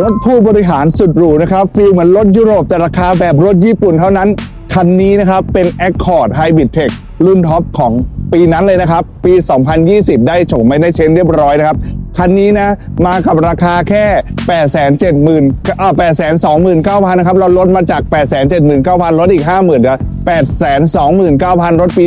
รถผู้บริหารสุดหรูนะครับฟีลเหมือนรถยุโรปแต่ราคาแบบรถญี่ปุ่นเท่านั้น คันนี้นะครับเป็น Accord Hybrid Tech รุ่นท็อปของปีนั้นเลยนะครับ ปี 2020 ได้โฉมไม่ได้เชนเรียบร้อยนะครับ คันนี้นะ มากับราคาแค่ 8 7 0 0 0 0อ่า8 2 9 0 0 0 นะครับ เราลดมาจาก 8 7 9 0 0 0ลดอีก 50,000นะ8 2 9 0 0 0 รถปี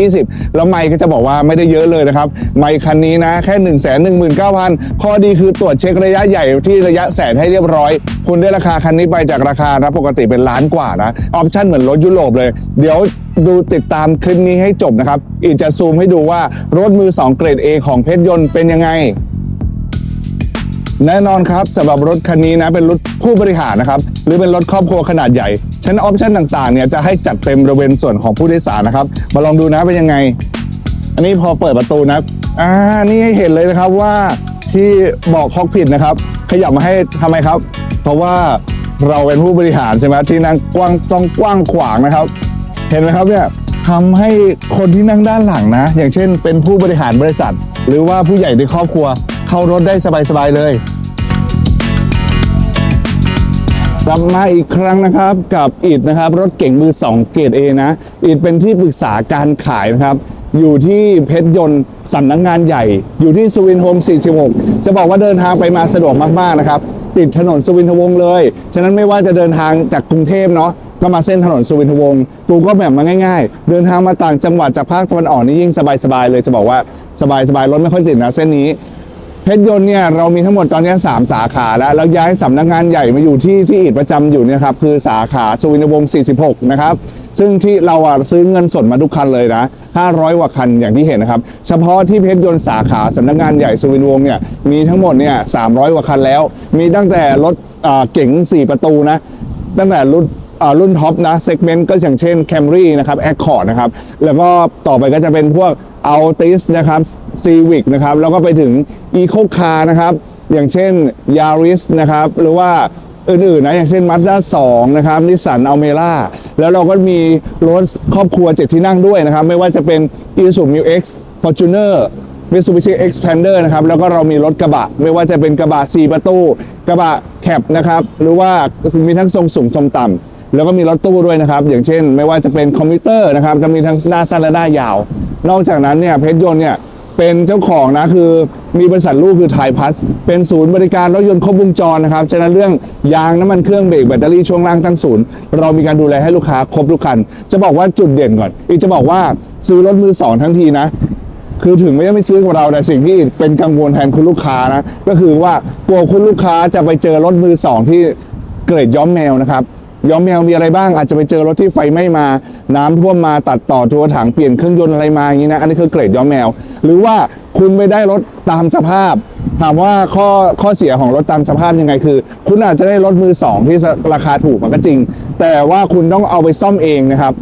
2020 แล้วไม่ก็จะบอกว่าไม่ได้เยอะเลยนะครับ ไม่คันนี้นะแค่ 1 1 9 0 0 0 ข้อดีคือตรวจเช็คระยะใหญ่ที่ระยะแสนให้เรียบร้อย คุณได้ราคาคันนี้ไปจากราคานะปกติเป็นล้านกว่านะ ออปชั่นเหมือนรถยุโรปเลย เดี๋ยวดูติดตามคลิปนี้ให้จบนะครับ อีกจะซูมให้ดูว่ารถมือ 2 เกรด A ของเพชรยนต์เป็นยังไง แน่นอนครับสำหรับรถคันนี้นะเป็นรถผู้บริหารนะครับหรือเป็นรถครอบครัวขนาดใหญ่ชั้นออปชั่นต่างๆเนี่ยจะให้จัดเต็มบริเวณส่วนของผู้โดยสารนะครับ มาลองดูนะเป็นยังไง อันนี้พอเปิดประตูนะอ่านี่ให้เห็นเลยนะครับว่าที่บอกคอกผิดนะครับ ขยับมาให้ทำไมครับ เพราะว่าเราเป็นผู้บริหารใช่ไหมที่นั่งกว้างต้องกว้างขวางนะครับ เห็นไหมครับเนี่ย ทำให้คนที่นั่งด้านหลังนะ อย่างเช่น เป็นผู้บริหารบริษัท หรือว่าผู้ใหญ่ในครอบครัว เข้ารถได้สบาย ๆ เลย กลับมาอีกครั้งนะครับกับอิดนะครับ รถเก่งมือ 2 เกรดเอนะอิดเป็นที่ปรึกษาการขายนะครับ อยู่ที่เพชรยนต์สำนักงานใหญ่ อยู่ที่สุวินทวงศ์46 จะบอกว่าเดินทางไปมาสะดวกมากๆนะครับ ติดถนนสุวินทวงศ์เลย ฉะนั้นไม่ว่าจะเดินทางจากกรุงเทพเนาะ ก็มาเส้นถนนสุวินทวงศ์กูก็แบบมาง่ายๆ เดินทางมาต่างจังหวัดจากภาคตะวันออกนี่ยิ่งสบายๆเลยจะบอกว่าสบายๆรถไม่ค่อยติดนะเส้นนี้ เพชรยนต์เนี่ยเรามีทั้งหมดตอนนี้ 3 สาขาแล้ว แล้วย้ายสำนักงานใหญ่มาอยู่ที่ที่อิดประจำอยู่เนี่ยครับคือสาขาสุวินทวงศ์ 46 นะครับ ซึ่งที่เราอะซื้อเงินสดมาทุกคันเลยนะ 500กว่าคันอย่างที่เห็นนะครับ เฉพาะที่เพชรยนต์สาขาสำนักงานใหญ่สุวินทวงศ์เนี่ยมีทั้งหมดเนี่ย300กว่าคันแล้ว มีตั้งแต่รถอ่าเก๋ง4 ประตูนะตั้งแต่รุ่น รุ่นท็อปนะเซกเมนต์ก็อย่างเช่น Camry นะครับ Accord นะครับ แล้วก็ต่อไปก็จะเป็นพวก Altis นะครับ Civic นะครับ แล้วก็ไปถึง Eco Car นะครับ อย่างเช่น Yaris นะครับ หรือว่าอื่นๆนะ อย่างเช่น Mazda 2 นะครับ Nissan Almera แล้วเราก็มีรถครอบครัว7ที่นั่งด้วยนะครับ ไม่ว่าจะเป็น Isuzu Mu X Fortuner Mitsubishi Xpander นะครับ แล้วก็เรามีรถกระบะ ไม่ว่าจะเป็นกระบะ 4 ประตู กระบะแคปนะครับ หรือว่ามีทั้งทรงสูงทรงต่ำ แล้วก็มีรถตู้ด้วยนะครับ อย่างเช่น ไม่ว่าจะเป็นคอมพิวเตอร์นะครับจะมีทั้งหน้าสั้นและหน้ายาว นอกจากนั้นเนี่ยเพชรยนต์เนี่ยเป็นเจ้าของนะคือมีบริษัทลูกคือไทยพัสเป็นศูนย์บริการรถยนต์ครบวงจรนะครับฉะนั้นเรื่องยางน้ำมันเครื่องเบรกแบตเตอรี่ช่วงล่างตั้งศูนย์เรามีการดูแลให้ลูกค้าครบทุกคัน จะบอกว่าจุดเด่นก่อน อีกจะบอกว่าซื้อรถมือสองทั้งทีนะคือถึงไม่ได้ไม่ซื้อกับเราแต่สิ่งที่เป็นกังวลแทนคุณลูกค้านะก็คือว่ากลัวคุณลูกค้าจะไปเจอรถมือสองที่เกรดย้อมแมวนะครับ ย้อมแมวมีอะไรบ้าง อาจจะไปเจอรถที่ไฟไหม้มา น้ำท่วมมาตัดต่อตัวถังเปลี่ยนเครื่องยนต์อะไรมาอย่างนี้นะอันนี้คือเกรดย้อมแมว หรือว่าคุณไม่ได้รถตามสภาพ ถามว่าข้อข้อเสียของรถตามสภาพยังไงคือ คุณอาจจะได้รถมือสองที่ราคาถูกมันก็จริง แต่ว่าคุณต้องเอาไปซ่อมเองนะครับ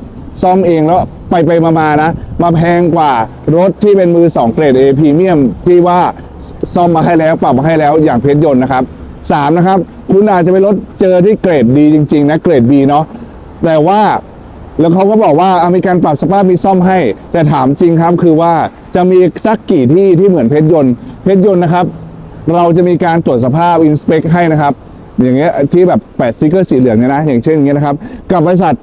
ซ่อมเองแล้วไปไปมามานะ มาแพงกว่ารถที่เป็นมือ2เกรด A พรีเมียมที่ว่าซ่อมมาให้แล้วปรับมาให้แล้วอย่างเพชรยนต์นะครับ 3นะครับคุณอาจจะไปรถเจอที่เกรดดีจริงๆนะเกรด B เนาะแต่ว่าแล้วเขาก็บอกว่าอะมีการปรับสภาพมีซ่อมให้ แต่ถามจริงครับคือว่าจะมีสักกี่ที่ที่เหมือนเพชรยนต์เพชรยนต์นะครับ เราจะมีการตรวจสภาพอินสเปคให้นะครับ อย่างเงี้ยที่แบบแปะสติ๊กเกอร์สีเหลืองเนี่ยนะ อย่างเช่นอย่างเงี้ยนะครับ กับบริษัท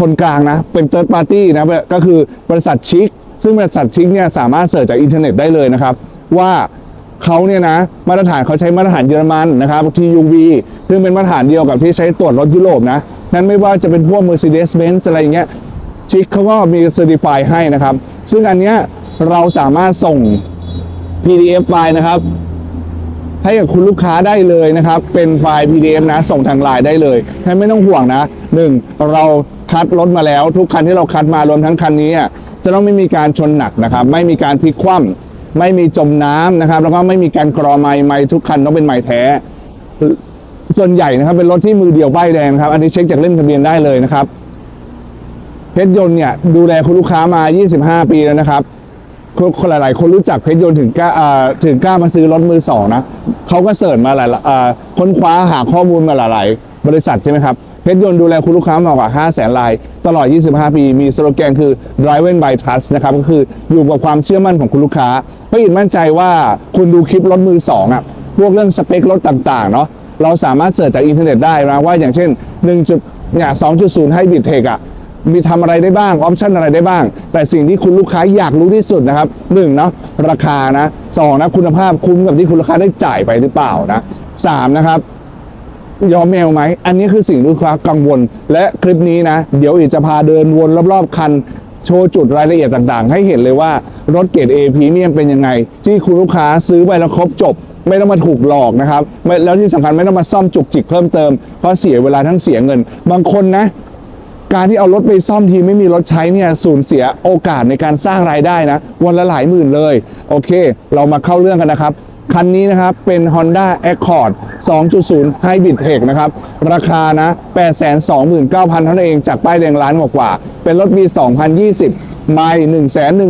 คนกลางนะ เป็น third party นะก็คือบริษัทชิคซึ่งบริษัทชิคเนี่ยสามารถเสิร์ชจากอินเทอร์เน็ตได้เลยนะครับ ว่า เขาเนี่ยนะมาตรฐานเขาใช้มาตรฐานเยอรมันนะครับ TUV ซึ่งเป็นมาตรฐานเดียวกับที่ใช้ตรวจรถยุโรปนะนั้นไม่ว่าจะเป็นพวก Mercedes-Benz อะไรอย่างเงี้ยชิคเขาก็มีเซอร์ติฟายให้นะครับ ซึ่งอันเนี้ยเราสามารถส่ง PDF ไฟล์นะครับ ให้กับคุณลูกค้าได้เลยนะครับ เป็นไฟล์ PDF นะ ส่งทางไลน์ได้เลยท่านไม่ต้องห่วงนะหนึ่งเราคัดรถมาแล้ว ทุกคันที่เราคัดมารวมทั้งคันนี้อะจะต้องไม่มีการชนหนักนะครับ ไม่มีการพลิกคว่ำ ไม่มีจมน้ำนะครับ แล้วก็ไม่มีการกรอไม้ไม้ทุกคันต้องเป็นไม้แท้ ส่วนใหญ่นะครับเป็นรถที่มือเดียวป้ายแดงนะครับ อันนี้เช็คจากเล่มทะเบียนได้เลยนะครับเพชรยนต์เนี่ยดูแลคุณลูกค้ามา 25 ปีแล้วนะครับคนหลาย ๆ คนรู้จักเพชรยนต์ถึงกล้าถึงกล้ามาซื้อรถมือสองนะเขาก็เสิร์ชมาหลายค้นคว้าหาข้อมูลมาหลาย ๆ บริษัทใช่ไหมครับ เพชรยนต์ดูแลคุณลูกค้ามากกว่า5แสนราย ตลอด 25 ปี มีสโลแกนคือ driven by trust นะครับ ก็คืออยู่กับความเชื่อมั่นของคุณลูกค้าเพราะอินมั่นใจว่าคุณดูคลิปรถมือสองอะ พวกเรื่องสเปครถต่าง ๆ เนาะ เราสามารถเสิร์ชจากอินเทอร์เน็ตได้นะว่าอย่างเช่น1จุดเนี่ย2.0 Hybrid Tech อะ มีทำอะไรได้บ้าง ออปชันอะไรได้บ้าง แต่สิ่งที่คุณลูกค้าอยากรู้ที่สุดนะครับหนึ่งเนาะ ราคานะสองนะ คุณภาพคุ้มกับที่คุณลูกค้าได้จ่ายไปหรือเปล่านะสามนะครับ ยอมแมวไหม อันนี้คือสิ่งลูกค้ากังวล และคลิปนี้นะ เดี๋ยวอีกจะพาเดินวนรอบๆคัน โชว์จุดรายละเอียดต่างๆ ให้เห็นเลยว่ารถเกรด A พรีเมียมเป็นยังไง ที่คุณลูกค้าซื้อไปแล้วครบจบไม่ต้องมาถูกหลอกนะครับแล้วที่สำคัญไม่ต้องมาซ่อมจุกจิกเพิ่มเติมเพราะเสียเวลาทั้งเสียเงิน บางคนนะการที่เอารถไปซ่อมทีไม่มีรถใช้เนี่ยสูญเสียโอกาสในการสร้างรายได้นะ วันละหลายหมื่นเลย โอเค เรามาเข้าเรื่องกันนะครับ คันนี้นะครับ เป็น Honda Accord 2.0 Hybrid Tech นะครับ ราคานะ 829,000 เท่านั้นเองจากป้ายแดงล้านกว่า เป็นรถปี 2020 ไม่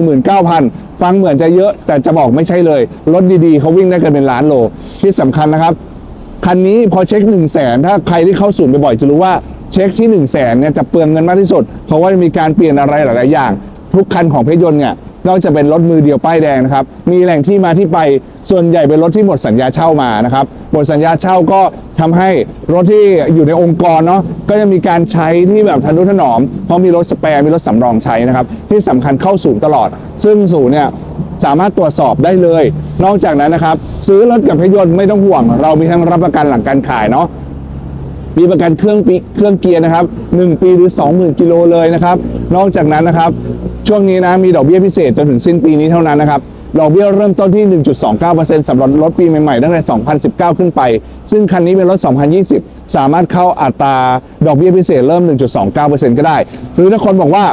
119,000 ฟังเหมือนจะเยอะแต่จะบอกไม่ใช่เลย รถดีๆ เขาวิ่งได้กันเป็นล้านโล ที่สำคัญนะครับ คันนี้พอเช็ค 1 0 0 0 0แสนถ้าใครที่เข้าศูนย์บ่อยๆจะรู้ว่าเช็คที่ 1 0 0 0 0แสนเนี่ยจะเปลืองเงินมากที่สุด เพราะว่ามีการเปลี่ยนอะไรหลาย ๆ อย่าง ทุกคันของเพชรยนต์เนี่ยนอกจากเป็นรถมือเดียวป้ายแดงนะครับ มีแหล่งที่มาที่ไปส่วนใหญ่เป็นรถที่หมดสัญญาเช่ามานะครับ หมดสัญญาเช่าก็ทำให้รถที่อยู่ในองค์กรเนาะก็จะมีการใช้ที่แบบทนุถนอม เพราะมีรถสแปร์มีรถสำรองใช้นะครับ ที่สำคัญเข้าศูนย์ตลอด ซึ่งศูนย์เนี่ยสามารถตรวจสอบได้เลย นอกจากนั้นนะครับ ซื้อรถกับเพชรยนต์ไม่ต้องห่วง เรามีทั้งรับประกันหลังการขายเนาะมีประกันเครื่องปีเครื่องเกียร์นะครับ 1 ปีหรือ 20,000 กิโลเลยนะครับ นอกจากนั้นนะครับ ช่วงนี้นะมีดอกเบี้ยพิเศษจนถึงสิ้นปีนี้เท่านั้นนะครับดอกเบี้ยเริ่มต้นที่ 1.29%สำหรับรถปีใหม่ๆ ตั้งแต่ 2019 ขึ้นไป ซึ่งคันนี้เป็นรถ 2020 สามารถเข้าอัตราดอกเบี้ยพิเศษเริ่ม 1.29%ก็ได้ หรือถ้าคนบอกว่า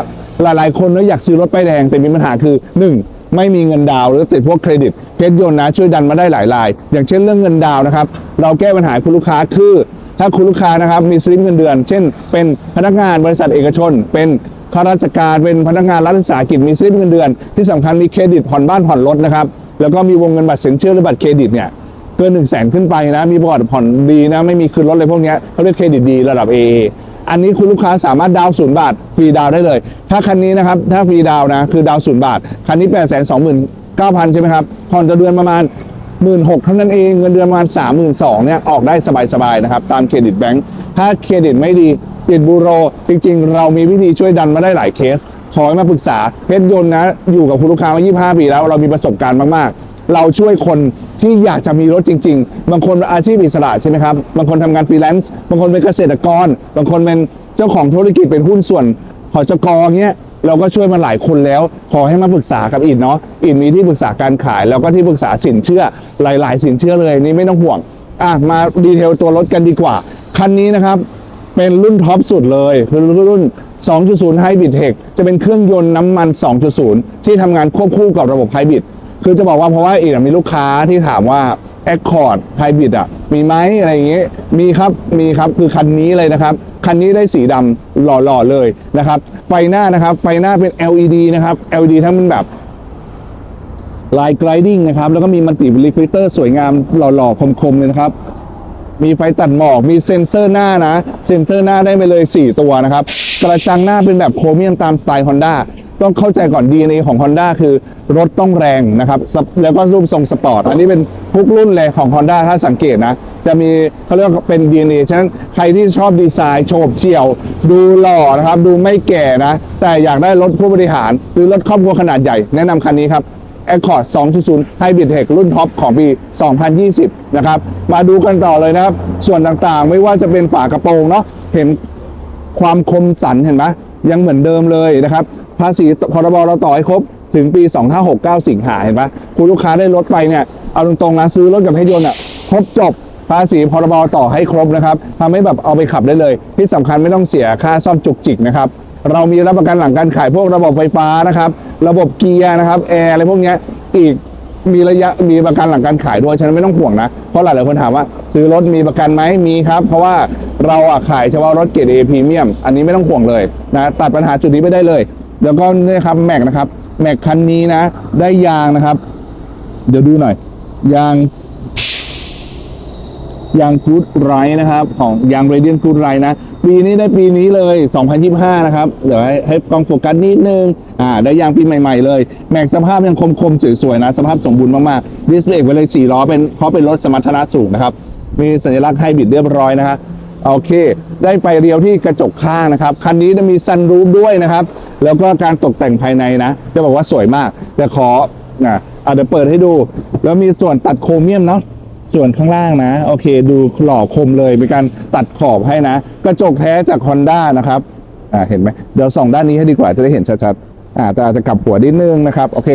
หลายๆ คนเนอะอยากซื้อรถป้ายแดง แต่มีปัญหาคือ 1 ไม่มีเงินดาวน์หรือติดพวกเครดิต เพชรยนต์นะช่วยดันมาได้หลายราย อย่างเช่นเรื่องเงินดาวนะครับ เราแก้ปัญหาคุณลูกค้าคือ ถ้าคุณลูกค้านะครับมีสลิปเงินเดือน เช่น เป็นพนักงานบริษัทเอกชน เป็น ข้าราชการเป็นพนักงานรัฐวิสาหกิจมีสลิปเงินเดือน ที่สำคัญมีเครดิตผ่อนบ้านผ่อนรถนะครับ แล้วก็มีวงเงินบัตรสินเชื่อหรือบัตรเครดิตเนี่ยเกิน1นึ่งแสนขึ้นไปนะ มีประวัติผ่อนดีนะ ไม่มีคืนรถอะไรพวกนี้เขาเรียกเครดิตดีระดับ AA อันนี้คุณลูกค้าสามารถดาวศูนย์บาทฟรีดาวได้เลย ถ้าคันนี้นะครับถ้าฟรีดาวนะคือดาวศูนย์บาท คันนี้8ปดแสนสองหมื่นเก้าพันใช่ไหมครับผ่อนต่อเดือนประมาณหมื่นหกเท่านั้นเองเงินเดือนประมาณสามหมื่นสองเนี่ยออกได้สบายๆนะครับตามเครดิตแบงค์ถ้าเครดิตไม่ดี ปิดบูโร จริง ๆ เรามีวิธีช่วยดันมาได้หลายเคส ขอให้มาปรึกษาเพชรยนต์นะ อยู่กับคุณลูกค้ามา 25 ปีแล้ว เรามีประสบการณ์มาก ๆ เราช่วยคนที่อยากจะมีรถจริง ๆ บางคนอาชีพอิสระใช่ไหมครับ บางคนทำงานฟรีแลนซ์ บางคนเป็นเกษตรกร บางคนเป็นเจ้าของธุรกิจเป็นหุ้นส่วนหอจกเงี้ยเราก็ช่วยมาหลายคนแล้ว ขอให้มาปรึกษากับอินเนาะอินมีที่ปรึกษาการขาย แล้วก็ที่ปรึกษาสินเชื่อหลาย ๆ สินเชื่อเลยนี่ไม่ต้องห่วงอะมาดีเทลตัวรถกันดีกว่า คันนี้นะครับ เป็นรุ่นท็อปสุดเลย คือรุ่น 2.0 Hybrid Tech จะเป็นเครื่องยนต์น้ำมัน 2.0 ที่ทำงานควบคู่กับระบบ Hybrid คือจะบอกว่าเพราะว่าอีกมีลูกค้าที่ถามว่า Accord Hybrid อะมีไหมอะไรอย่างเงี้ยมีครับมีครับคือคันนี้เลยนะครับ คันนี้ได้สีดำหล่อๆเลยนะครับ ไฟหน้านะครับ ไฟหน้าเป็น LED นะครับ LED ทั้งเป็นแบบลาย gliding นะครับ แล้วก็มีมัลติรีฟิลเตอร์สวยงามหล่อๆ คมๆเลยนะครับ มีไฟตัดหมอกมีเซ็นเซอร์หน้านะ เซ็นเซอร์หน้าได้ไปเลย 4 ตัวนะครับ กระจังหน้าเป็นแบบโครเมียมตามสไตล์ Honda ต้องเข้าใจก่อน DNA ของ Honda คือรถต้องแรงนะครับ แล้วก็รูปทรงสปอร์ต อันนี้เป็นทุกรุ่นเลยของ Honda ถ้าสังเกตนะ จะมีเขาเรียกว่าเป็น DNA ฉะนั้นใครที่ชอบดีไซน์โฉบเฉี่ยว ดูหล่อนะครับ ดูไม่แก่นะ แต่อยากได้รถผู้บริหาร หรือรถครอบครัวขนาดใหญ่ แนะนำคันนี้ครับ Accord 2.0 Hybrid Tech รุ่นท็อปของปี 2020 นะครับ มาดูกันต่อเลยนะครับ ส่วนต่างๆ ไม่ว่าจะเป็นฝากระโปรงเนาะเห็นความคมสันเห็นไหมยังเหมือนเดิมเลยนะครับ ภาษีพรบเราต่อให้ครบถึงปี 2569 สิงหาเห็นปะคุณลูกค้าได้รถไปเนี่ย เอาตรงๆนะซื้อรถกับเพชรยนต์อะครบจบภาษีพรบต่อให้ครบนะครับทำให้แบบเอาไปขับได้เลย ที่สำคัญไม่ต้องเสียค่าซ่อมจุกจิกนะครับ เรามีรับประกันหลังการขายพวกระบบไฟฟ้านะครับ ระบบเกียร์นะครับแอร์อะไรพวกนี้อีกมีระยะมีประกันหลังการขายด้วยฉะนั้นไม่ต้องห่วงนะเพราะหลายๆคนถามว่า ซื้อรถมีประกันไหมมีครับ เพราะว่าเราอะขายเฉพาะรถเกรด A พรีเมียมอันนี้ไม่ต้องห่วงเลยนะตัดปัญหาจุดนี้ไปได้เลย แล้วก็นี่ครับแม็กนะครับแม็กคันนี้นะ ได้ยางนะครับ เดี๋ยวดูหน่อย ยาง ยางกูดไรนะครับ ของยางเรเดียนกูดไรนะ ปีนี้ได้ปีนี้เลย 2025 นะครับ เดี๋ยวให้ให้กล้องโฟกัสนิดนึง อ่า ได้ยางปีใหม่ๆเลย แม็กสภาพยังคมๆ สวยๆ นะ สภาพสมบูรณ์มากๆดิสเบรกไว้เลย 4 ล้อเป็นเพราะเป็นรถสมรรถนะสูงนะครับ มีสัญลักษณ์ไฮบริดเรียบร้อยนะฮะโอเค ได้ไปเรียวที่กระจกข้างนะครับ คันนี้จะมีซันรูฟด้วยนะครับ แล้วก็การตกแต่งภายในนะ จะบอกว่าสวยมาก แต่ขออะอะเดี๋ยวเปิดให้ดู แล้วมีส่วนตัดโครเมียมเนาะ ส่วนข้างล่างนะ โอเค ดูหล่อคมเลยมีการตัดขอบให้นะ กระจกแท้จาก Honda นะครับอ่าเห็นไหมเดี๋ยวส่องด้านนี้ให้ดีกว่าจะได้เห็นชัดๆอ่าแต่อาจจะกลับหัวนิดนึงนะครับโอเค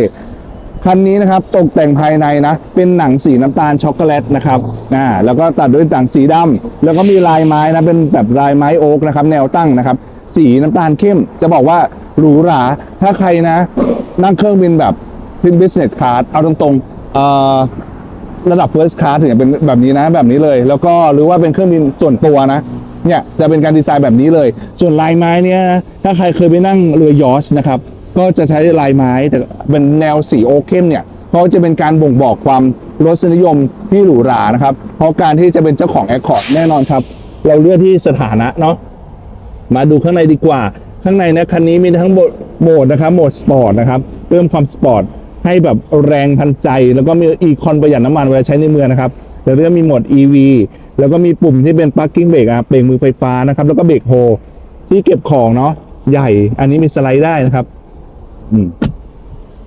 คันนี้นะครับตกแต่งภายในนะ เป็นหนังสีน้ำตาลช็อกโกแลตนะครับอ่าแล้วก็ตัดด้วยหนังสีดำแล้วก็มีลายไม้นะเป็นแบบลายไม้โอ๊กนะครับ แนวตั้งนะครับ สีน้ำตาลเข้ม จะบอกว่าหรูหราถ้าใครนะ นั่งเครื่องบินแบบบิน business class เอาตรงๆเอ่อ ระดับ first class ถึงจะเป็นแบบนี้นะแบบนี้เลย แล้วก็หรือว่าเป็นเครื่องบินส่วนตัวนะเนี่ยจะเป็นการดีไซน์แบบนี้เลย ส่วนลายไม้เนี่ยนะถ้าใครเคยไปนั่งเรือยอชนะครับก็จะใช้ลายไม้แต่เป็นแนวสีโอคเข้มเนี่ยเพราะจะเป็นการบ่งบอกความรสนิยมที่หรูหรานะครับ เพราะการที่จะเป็นเจ้าของ Accord แน่นอนครับ เราเลือกที่สถานะเนาะมาดูข้างในดีกว่า ข้างในนะคันนี้มีทั้งโหมดนะครับโหมดสปอร์ตนะครับเพิ่มความสปอร์ต ให้แบบแรงทันใจ แล้วก็มีอีคอนประหยัดน้ำมันเวลาใช้ในเมืองนะครับแต่เรื่องมีโหมด EV แล้วก็มีปุ่มที่เป็น parking brake อะเบรกมือไฟฟ้านะครับ แล้วก็เบรกโฮที่เก็บของเนาะใหญ่ อันนี้มีสไลด์ได้นะครับ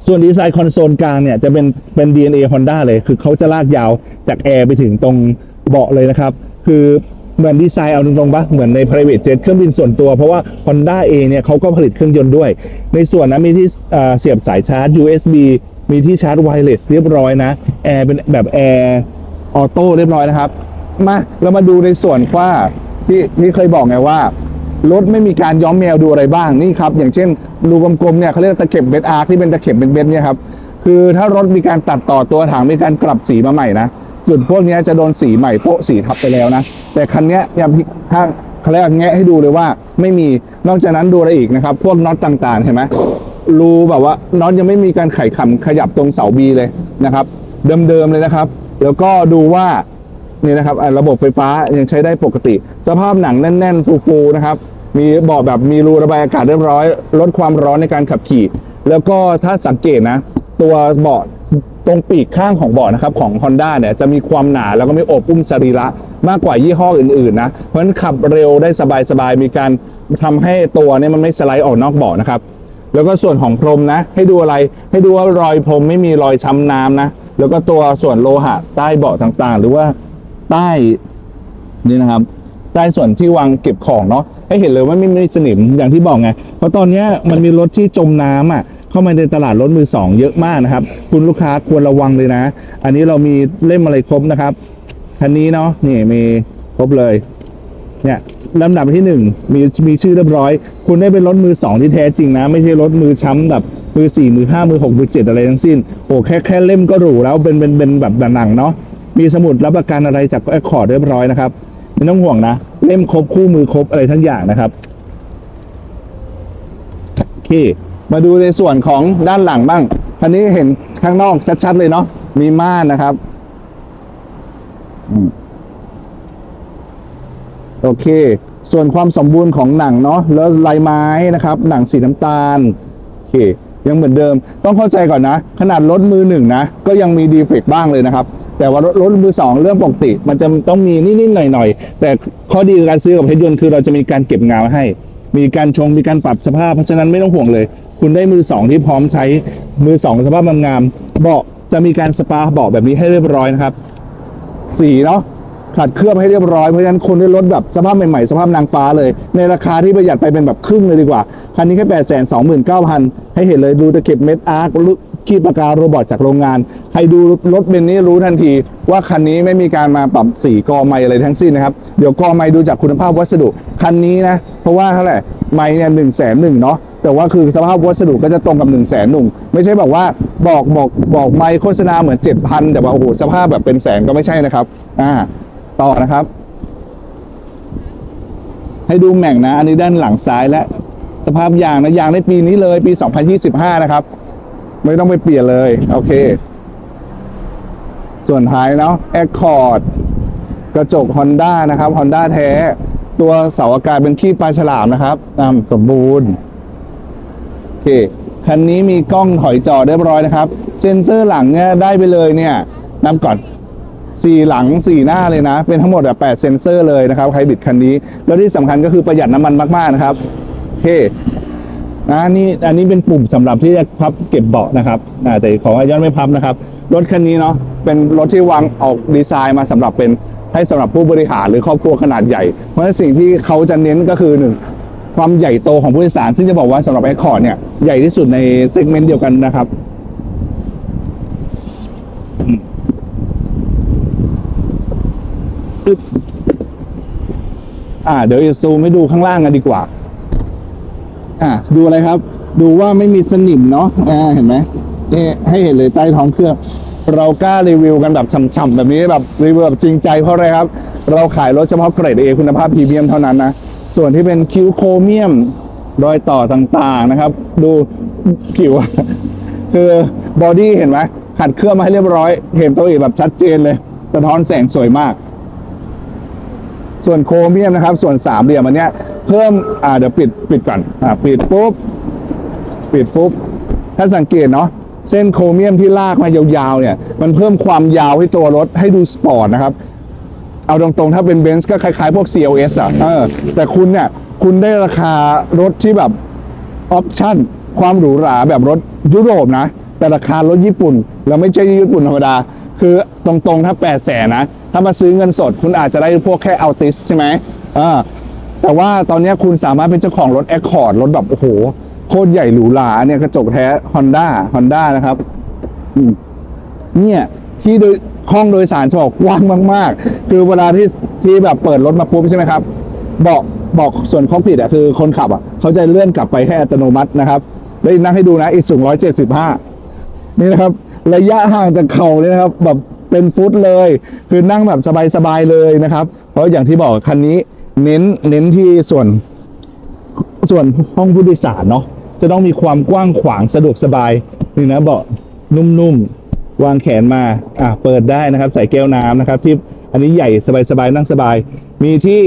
ส่วนดีไซน์คอนโซลกลางเนี่ยจะเป็นเป็น DNA Honda เลย คือเขาจะลากยาวจากแอร์ไปถึงตรงเบาะเลยนะครับ คือ มือนดีไซน์เอาตรงๆปะเหมือนใน private jet เครื่องบินส่วนตัว เพราะว่า Honda เองเนี่ยเขาก็ผลิตเครื่องยนต์ด้วย ในส่วนนั้นมีที่เเสียบสายชาร์จ USB มีที่ชาร์จไวเลสเรียบร้อยนะแอร์เป็นแบบแอร์ออโต้เรียบร้อยนะครับ มาเรามาดูในส่วนว่าที่ที่เคยบอกไงว่ารถไม่มีการย้อมแมวดูอะไรบ้างนี่ครับ อย่างเช่นรูกลมๆเนี่ยเขาเรียกตะเข็บเบสอาร์ที่เป็นตะเข็บเป็นเบสเนี่ยครับคือถ้ารถมีการตัดต่อตัวถังมีการกลับสีมาใหม่นะ จุดพวกนี้จะโดนสีใหม่โปะสีทับไปแล้วนะ แต่คันนี้ยังถ้าเขาเรียกว่าแงะให้ดูเลยว่าไม่มีนอกจากนั้นดูอะไรอีกนะครับ พวกน็อตต่างๆเห็นไหมรูแบบว่าน็อตยังไม่มีการไขขำขยับตรงเสาบีเลยนะครับเดิมๆเลยนะครับ แล้วก็ดูว่านี่นะครับระบบไฟฟ้ายังใช้ได้ปกติ สภาพหนังแน่น ๆ ฟูๆนะครับมีเบาะแบบมีรูระบายอากาศเรียบร้อย ลดความร้อนในการขับขี่ แล้วก็ถ้าสังเกตนะ ตัวเบาะ ตรงปีกข้างของเบาะนะครับของ Honda เนี่ยจะมีความหนาแล้วก็มีโอบอุ้มสรีระมากกว่ายี่ห้ออื่นๆนะ เพราะฉะนั้นขับเร็วได้สบายๆ มีการทำให้ตัวเนี่ยมันไม่สไลด์ออกนอกเบาะนะครับ แล้วก็ส่วนของพรมนะ ให้ดูอะไรให้ดูว่ารอยพรมไม่มีรอยช้ำน้ำนะ แล้วก็ตัวส่วนโลหะใต้เบาะต่างๆ หรือว่าใต้นี่นะครับใต้ส่วนที่วางเก็บของเนาะให้เห็นเลยว่าไม่มีสนิมอย่างที่บอกไง เพราะตอนนี้มันมีรถที่จมน้ำอะ เข้ามาในตลาดรถมือสองเยอะมากนะครับ คุณลูกค้าควรระวังเลยนะ อันนี้เรามีเล่มอะไรครบนะครับคันนี้เนาะนี่มีครบเลยเนี่ยลำดับที่หนึ่งมีมีชื่อเรียบร้อย คุณได้เป็นรถมือสองที่แท้จริงนะ ไม่ใช่รถมือช้ำแบบมือสี่มือห้ามือหกมือเจ็ดอะไรทั้งสิ้นโอ้แค่แค่เล่มก็หรูแล้วเป็นเป็นเป็นแบบหนังเนาะมีสมุดรับประกันอะไรจากแอคคอร์ดเรียบร้อยนะครับไม่ต้องห่วงนะ เล่มครบคู่มือครบอะไรทั้งอย่างนะครับโอเค มาดูในส่วนของด้านหลังบ้าง คันนี้เห็นข้างนอกชัดๆเลยเนาะ มีม่านนะครับ โอเค ส่วนความสมบูรณ์ของหนังเนาะแล้วลายไม้นะครับ หนังสีน้ำตาล โอเค ยังเหมือนเดิม ต้องเข้าใจก่อนนะ ขนาดรถมือหนึ่งนะ ก็ยังมีดีเฟกต์บ้างเลยนะครับ แต่ว่ารถรถมือสองเรื่องปกติ มันจะต้องมีนิดๆหน่อยๆ แต่ข้อดีของการซื้อกับเพชรยนต์คือเราจะมีการเก็บงานให้ มีการชง มีการปรับสภาพ เพราะฉะนั้นไม่ต้องห่วงเลย คุณได้มือสองที่พร้อมใช้มือสองสภาพงามๆเบาะจะมีการสปาเบาะแบบนี้ให้เรียบร้อยนะครับ สีเนาะขัดเคลือบให้เรียบร้อย เพราะฉะนั้นคนได้รถแบบสภาพใหม่ๆ สภาพนางฟ้าเลย ในราคาที่ประหยัดไปเป็นแบบครึ่งเลยดีกว่า คันนี้แค่แปดแสนสองหมื่นเก้าพันให้เห็นเลยดูตะเข็บเม็ดอาร์คขีดปากกาโรบอทจากโรงงาน ใครดูรถเบนนี้รู้ทันที ว่าคันนี้ไม่มีการมาปรับสีกอไม้อะไรทั้งสิ้นนะครับ เดี๋ยวกอไม้ดูจากคุณภาพวัสดุ คันนี้นะ เพราะว่าเท่าไหร่ไม้เนี่ยหนึ่งแสนหนึ่งเนาะ แต่ว่าคือสภาพวัสดุก็จะตรงกับ1นึ่งแสนหนุ่งไม่ใช่แบบว่าบอกบอกบอกไมโฆษณาเหมือน 7,000 แต่ว่าโอ้โหสภาพแบบเป็นแสนก็ไม่ใช่นะครับอ่าต่อนะครับ ให้ดูแม่งนะ อันนี้ด้านหลังซ้ายและ สภาพยางนะยางในปีนี้เลยปี 2025 นะครับ ไม่ต้องไปเปลี่ยนเลย โอเค ส่วนท้ายเนาะ Accord กระจก Honda นะครับ Honda แท้ ตัวเสาอากาศเป็นขี้ปลาฉลามนะครับสมบูรณ์ เค คันนี้มีกล้องถอยจอเรียบร้อยนะครับ เซ็นเซอร์หลังเนี่ยได้ไปเลยเนี่ยนับก่อนสี่หลังสี่หน้าเลยนะ เป็นทั้งหมดแบบ8เซนเซอร์เลยนะครับไฮบริดคันนี้ แล้วที่สำคัญก็คือประหยัดน้ำมันมาก ๆ นะครับโอเคนะนี่อันนี้เป็นปุ่มสำหรับที่จะพับเก็บเบาะนะครับอ่าแต่ของอายอนไม่พับนะครับ รถคันนี้เนาะเป็นรถที่วางออกดีไซน์มาสำหรับเป็นให้สำหรับผู้บริหารหรือครอบครัวขนาดใหญ่ เพราะฉะนั้นสิ่งที่เขาจะเน้นก็คือหนึ่ง ความใหญ่โตของผู้โดยสาร ซึ่งจะบอกว่าสำหรับแอคคอร์ดเนี่ยใหญ่ที่สุดในเซกเมนต์เดียวกันนะครับอ่าเดี๋ยวจะซูมให้ดูข้างล่างกันดีกว่า อ่าดูอะไรครับ ดูว่าไม่มีสนิมเนาะอ่าเห็นไหมนี่ให้เห็นเลยใต้ท้องเครื่อง เรากล้ารีวิวกันแบบฉ่ำๆแบบนี้แบบรีวิวแบบจริงใจเพราะอะไรครับ เราขายรถเฉพาะเกรด A คุณภาพพรีเมียมเท่านั้นนะ ส่วนที่เป็นคิวโครเมียมรอยต่อต่างๆนะครับ ดูผิว คือบอดี้เห็นไหมขัดเครื่องมาให้เรียบร้อย เห็นตัวเองแบบชัดเจนเลย สะท้อนแสงสวยมาก ส่วนโครเมียมนะครับ ส่วนสามเหลี่ยมอันเนี้ยเพิ่มอ่าเดี๋ยวปิดปิดก่อนอ่าปิดปุ๊บปิดปุ๊บ ถ้าสังเกตเนาะเส้นโครเมียมที่ลากมายาวๆเนี่ย มันเพิ่มความยาวให้ตัวรถให้ดูสปอร์ตนะครับ เอาตรงๆ ถ้าเป็นเบนซ์ก็คล้ายๆ พวก CLS อะเออแต่คุณเนี่ย คุณได้ราคารถที่แบบออปชั่น ความหรูหราแบบรถยุโรปนะ แต่ราคารถญี่ปุ่น แล้วไม่ใช่ญี่ปุ่นธรรมดา คือตรงๆ ถ้า8 0 0แสนนะ ถ้ามาซื้อเงินสด คุณอาจจะได้พวกแค่อัลติสใช่ไหมอ่าแต่ว่าตอนนี้คุณสามารถเป็นเจ้าของรถ Accord รถแบบ โอ้โห โคตรใหญ่หรูหราเนี่ยกระจกแท้ Honda Honda นะครับเนี่ยที่โดย ห้องโดยสารจะบอกกว้างมาก ๆ คือเวลาที่ที่แบบเปิดรถมาปุ๊บใช่ไหมครับเบอกบอกส่วนคอกผิดอะคือคนขับอะเขาจะเลื่อนกลับไปให้อัตโนมัตินะครับแล้วนั่งให้ดูนะอีกสูง175นี่นะครับ ระยะห่างจากเข่าเลยนะครับ แบบเป็นฟุตเลย คือนั่งแบบสบายๆเลยนะครับ เพราะอย่างที่บอกคันนี้เน้นเน้นที่ส่วนส่วนห้องผู้โดยสารเนาะจะต้องมีความกว้างขวางสะดวกสบายนี่นะเบาะนุ่มๆ วางแขนมาอะเปิดได้นะครับ ใส่แก้วน้ำนะครับ ที่อันนี้ใหญ่สบายๆนั่งสบาย มีที่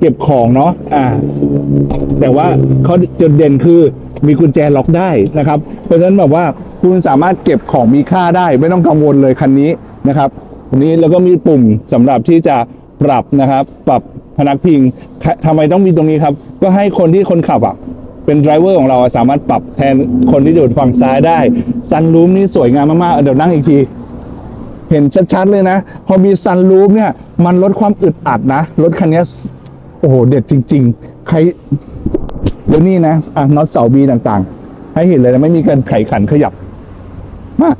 เก็บของเนาะอ่าแต่ว่าเขาจุดเด่นคือมีกุญแจล็อกได้นะครับ เพราะฉะนั้นแบบว่าคุณสามารถเก็บของมีค่าได้ ไม่ต้องกังวลเลยคันนี้นะครับอันนี้แล้วก็มีปุ่มสำหรับที่จะปรับนะครับ ปรับพนักพิงทำไมต้องมีตรงนี้ครับ ก็ให้คนที่คนขับอะ เป็นไดรเวอร์ของเราสามารถปรับแทนคนที่อยู่ฝั่งซ้ายได้ซันรูมนี่สวยงามมากๆเดี๋ยวนั่งอีกที เห็นชัดๆเลยนะ พอมีซันรูมเนี่ย มันลดความอึดอัดนะ รถคันนี้โอ้โห เด็ดจริง ๆ ใครเดี๋ยวนี้นะอะน็อตเสาบีต่างๆ ให้เห็นเลยนะไม่มีการไขขันขยับมา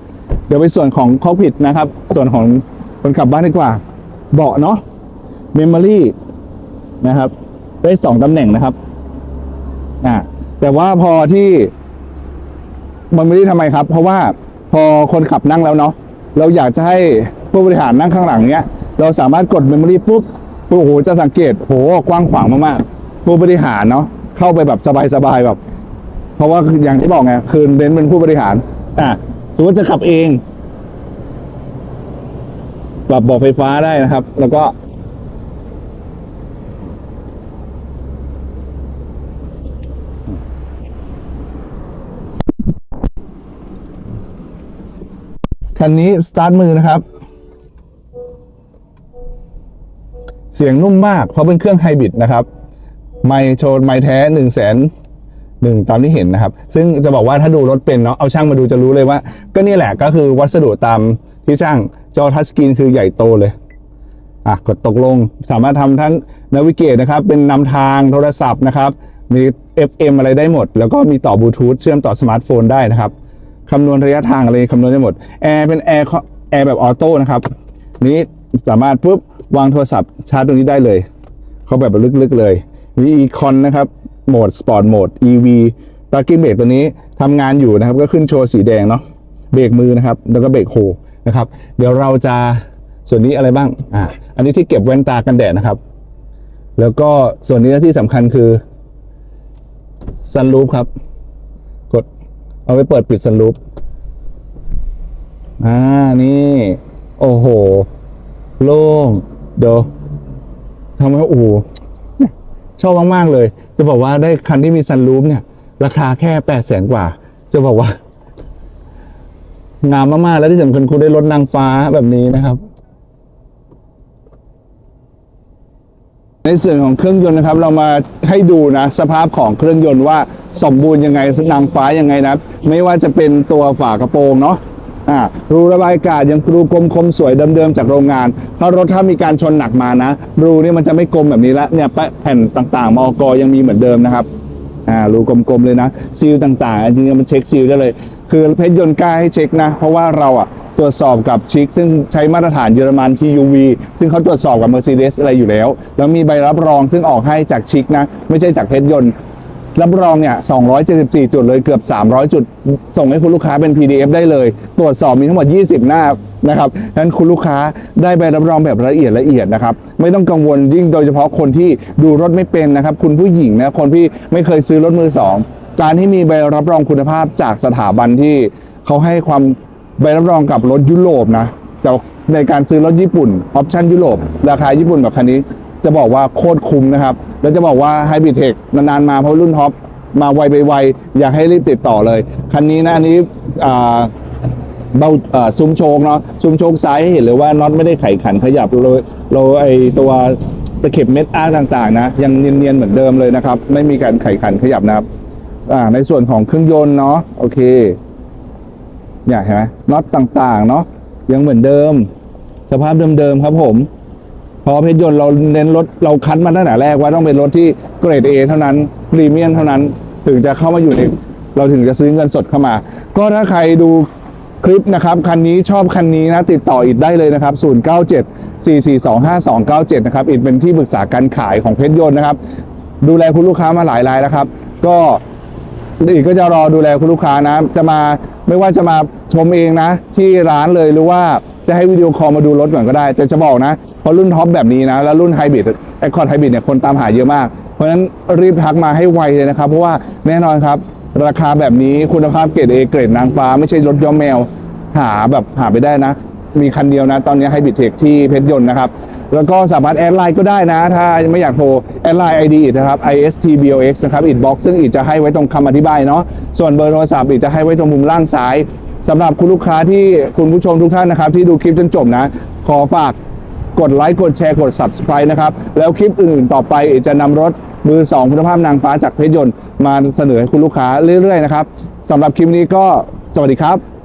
เดี๋ยวไปส่วนของคอกผิดนะครับ ส่วนของคนขับบ้านดีกว่า เบาะเนาะเมมโมรี่นะครับ ได้สองตำแหน่งนะครับ อ่า แต่ว่าพอที่มันไม่ได้ทำไมครับ เพราะว่าพอคนขับนั่งแล้วเนาะเราอยากจะให้ผู้บริหารนั่งข้างหลังเนี้ย เราสามารถกดเมมโมรี่ปุ๊บโอ้โหจะสังเกตโหกว้างขวางมากๆผู้บริหารเนาะเข้าไปแบบสบายๆแบบ เพราะว่าอย่างที่บอกไงคือเน้นเป็นผู้บริหารอะสมมติจะขับเองปรับบาะไฟฟ้าได้นะครับ แล้วก็ คันนี้สตาร์ทมือนะครับ เสียงนุ่มมากเพราะเป็นเครื่องไฮบริดนะครับ ไม่โชว์ไม่แท้หนึ่งแสนหนึ่งตามที่เห็นนะครับ ซึ่งจะบอกว่าถ้าดูรถเป็นเนาะเอาช่างมาดูจะรู้เลยว่า ก็นี่แหละก็คือวัสดุตามที่ช่างจอทัชสกรีนคือใหญ่โตเลยอะกดตกลงสามารถทำทั้งนาวิเกตนะครับ เป็นนำทางโทรศัพท์นะครับ มี FM อะไรได้หมด แล้วก็มีต่อบลูทูธเชื่อมต่อสมาร์ทโฟนได้นะครับ คำนวณระยะทางอะไรคำนวณได้หมดแอร์เป็นแอร์แอร์แบบออโต้นะครับนี้สามารถปุ๊บวางโทรศัพท์ชาร์จตรงนี้ได้เลย เขาแบบลึกๆเลยมีอีคอนนะครับโหมดสปอร์ตโหมด EV ปลั๊กกิ้งเบรกตัวนี้ทำงานอยู่นะครับ ก็ขึ้นโชว์สีแดงเนาะเบรกมือนะครับ แล้วก็เบรกโฮนะครับ เดี๋ยวเราจะส่วนนี้อะไรบ้างอ่าอันนี้ที่เก็บแว่นตากันแดดนะครับ แล้วก็ส่วนนี้ที่สำคัญคือซันรูฟครับ เอาไปเปิดปิดซันรูฟอ่านี่ โอ้โห โล่งเดี๋ยวทำให้โอ้โหชอบมากๆเลย จะบอกว่าได้คันที่มีซันรูฟเนี่ย ราคาแค่แปดแสนกว่า จะบอกว่า งามมากๆ แล้วที่สำคัญคุณได้รถนางฟ้าแบบนี้นะครับ ในส่วนของเครื่องยนต์นะครับเรามาให้ดูนะสภาพของเครื่องยนต์ว่าสมบูรณ์ยังไงนางฟ้ายังไงนะครับไม่ว่าจะเป็นตัวฝากระโปรงเนาะอ่ารูระบายอากาศยังรูกลมคมสวยเดิมๆจากโรงงานเพราะรถถ้ามีการชนหนักมานะรูนี่มันจะไม่กลมแบบนี้ละเนี่ยแผ่นต่างๆมอกยังมีเหมือนเดิมนะครับอ่ารูกลมๆเลยนะซีลต่างๆ จริงๆมันเช็คซีลได้เลย คือเพชรยนต์กล้าให้เช็คนะ เพราะว่าเราอะตรวจสอบกับชิคซึ่งใช้มาตรฐานเยอรมัน TUV ซึ่งเขาตรวจสอบกับ Mercedes อะไรอยู่แล้ว แล้วมีใบรับรองซึ่งออกให้จากชิคนะ ไม่ใช่จากเพชรยนต์รับรองเนี่ย 274 จุดเลยเกือบ 300 จุด ส่งให้คุณลูกค้าเป็น PDF ได้เลย ตรวจสอบมีทั้งหมด 20 หน้านะครับดังนั้นคุณลูกค้าได้ใบรับรองแบบละเอียดละเอียดนะครับ ไม่ต้องกังวลยิ่งโดยเฉพาะคนที่ดูรถไม่เป็นนะครับ คุณผู้หญิงนะ คนที่ไม่เคยซื้อรถมือสอง การที่มีใบรับรองคุณภาพจากสถาบันที่เขาให้ความใบรับรองกับรถยุโรปนะแต่ในการซื้อรถญี่ปุ่นออปชั่นยุโรปราคาญี่ปุ่นแบบคันนี้ จะบอกว่าโคตรคุ้มนะครับ แล้วจะบอกว่าไฮบริดเทคนานๆมาเพราะรุ่นท็อปมาไวไปไวอยากให้รีบติดต่อเลย คันนี้นะอันนี้เบาซุ้มโชงเนาะซุ้มโชงซ้ายให้เห็นเลยว่าน็อตไม่ได้ไขขันขยับเลยเราไอตัวตะเข็บเม็ดอาร์ต่างๆนะยังเนียนๆเหมือนเดิมเลยนะครับ ไม่มีการไขขันขยับนะครับ อ่าในส่วนของเครื่องยนต์เนาะโอเคเนี่ยเห็นไหมน็อตต่างๆ เนาะยังเหมือนเดิม สภาพเดิมๆครับผมพราะเพชรยนต์เราเน้นรถเราคัดมาตั้งแต่แรกว่าต้องเป็นรถที่เกรด A เท่านั้นพรีเมียมเท่านั้นถึงจะเข้ามาอยู่ในเราถึงจะซื้อเงินสดเข้ามา ก็ถ้าใครดูคลิปนะครับคันนี้ชอบคันนี้นะติดต่ออิดได้เลยนะครับ 097 442 5297 นะครับอิดเป็นที่ปรึกษาการขายของเพชรยนต์นะครับ ดูแลคุณลูกค้ามาหลายรายแล้วครับ ก็ อีกก็จะรอดูแลคุณลูกค้านะ จะมาไม่ว่าจะมาชมเองนะ ที่ร้านเลยหรือว่าจะให้วิดีโอคอลมาดูรถก่อนก็ได้ แต่จะบอกนะเพราะรุ่นท็อปแบบนี้นะ แล้วรุ่นไฮบริดไอคอนไฮบริดเนี่ยคนตามหาเยอะมาก เพราะฉะนั้นรีบทักมาให้ไวเลยนะครับ เพราะว่าแน่นอนครับ ราคาแบบนี้คุณภาพเกรดเอเกรดนางฟ้าไม่ใช่รถย้อมแมว หาแบบหาไปได้นะ มีคันเดียวนะ ตอนนี้ไฮบริดเทคที่เพชรยนต์นะครับ แล้วก็สามารถแอดไลน์ก็ได้นะ ถ้าไม่อยากโทร แอดไลน์ ID อิดนะครับ istbox นะครับอิดบ็อกซึ่งอิดจะให้ไว้ตรงคำอธิบายเนาะส่วนเบอร์โทรศัพท์อิดจะให้ไว้ตรงมุมล่างซ้ายสำหรับคุณลูกค้าที่คุณผู้ชมทุกท่านนะครับ ที่ดูคลิปจนจบนะ ขอฝากกดไลค์กดแชร์กด subscribe นะครับ แล้วคลิปอื่นๆต่อไปอิดจะนำรถมือ2คุณภาพนางฟ้าจากเพชรยนต์มาเสนอให้คุณลูกค้าเรื่อยๆนะครับสำหรับคลิปนี้ก็สวัสดีครับ